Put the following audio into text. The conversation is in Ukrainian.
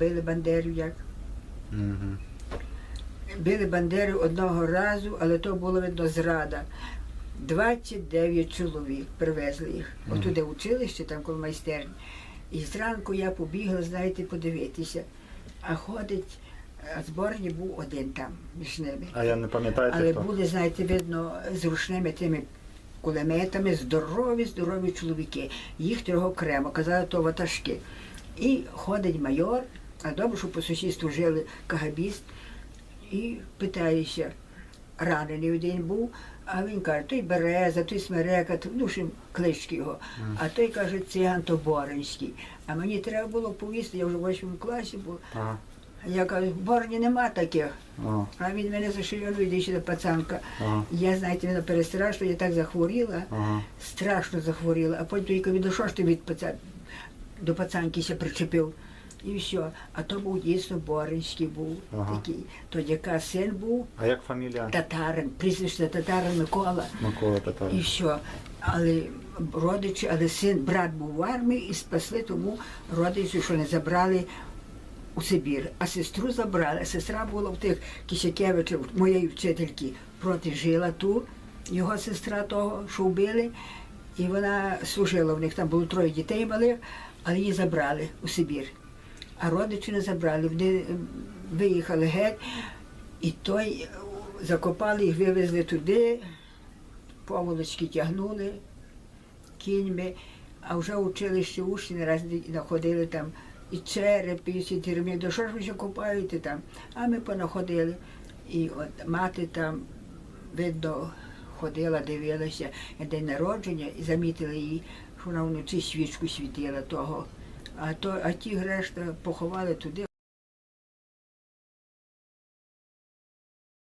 Били Бандеру як. Угу. Били Бандеру одного разу, але то було видно зрада. 29 чоловік привезли їх. Мгм. Отуди училище, там коло майстерні. І зранку я побігла, знаєте, подивитися. А ходить, а зборні був один там між ними. А я не пам'ятаєте Але хто? були, знаєте, видно, з рушними тими кулеметами здорові, здорові чоловіки. Їх трьох окремо, казали, то ватажки. І ходить майор, а добре, що по сусідству жили кагабіст, і питається, ранений один був, а він каже, той береза, той смерека, ну, що клички його. А той каже, циган то Боринський. А мені треба було повісти, я вже в восьмому класі був. Ага. Я кажу, в Борні нема таких. Ага. А він мене за шию йде ще пацанка. Ага. Я, знаєте, мене перестрашила, я так захворіла, Ага. страшно захворіла. А потім тільки від що ж ти від пацан... до пацанки ще причепив. І все. А то був дійсно Боринський був Ага. такий. То яка син був А як фамілія? татарин, прізвище татарин Микола. Микола І все. Але родичі, але син, брат був в армії і спасли тому родичі, що не забрали у Сибір. А сестру забрали. А сестра була в тих Кісякевичів, моєї вчительки, проти жила ту, його сестра того, що вбили. І вона служила в них, там було троє дітей малих, але її забрали у Сибір. А родичі не забрали. Вони ем, виїхали геть, і той е, закопали їх, вивезли туди, поволочки тягнули кіньми, а вже в училищі учні не раз знаходили там і черепи, і всі тюрмі. До що ж ви ще копаєте там? А ми понаходили. І от мати там, видно, ходила, дивилася на день народження і замітили її, що вона вночі свічку світила того. А, то, а ті решта поховали туди.